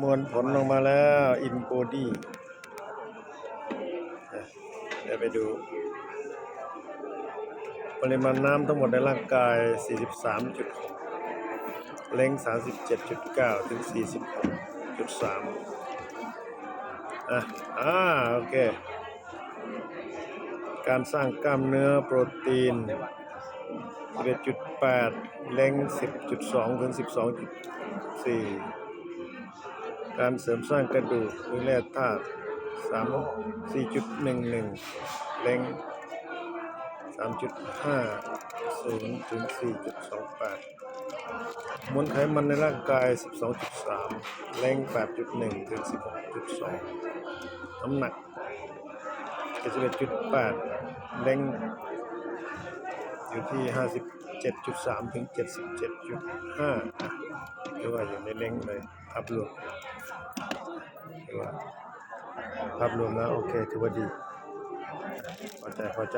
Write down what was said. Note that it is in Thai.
มวลผลออกมาแล้วอินโบดี้เดี๋ยวไปดู ปริมาณน้ำทั้งหมดในร่างกาย 43.6เล้ง37.9 ถึง 46.3 อะ อ่า โอเค การสร้างกล้ามเนื้อโปรตีน11.8 เล้ง10.2 ถึง 12.4 การเสริมสร้างกระดูกหรือแร่ธาตุสามสี่จุดหนึ่งหนึ่งแรงสามจุดห้าศูนย์ถึงสี่จุดสองแปดมวลไขมันในร่างกายสิบสองจุดสามแรงแปดจุดหนึ่งถึงสิบหกจุดสองน้ำหนักเจ็ดสิบเอ็ดจุดแปดแรงอยู่ที่ห้าสิบเจ็ดจุดสามถึงเจ็ดสิบเจ็ดจุดห้าเรียกว่าอยู่ในเล้งเลยอับโหล ภาพรวมแล้วโอเคถือว่าดีพอใจพอใจ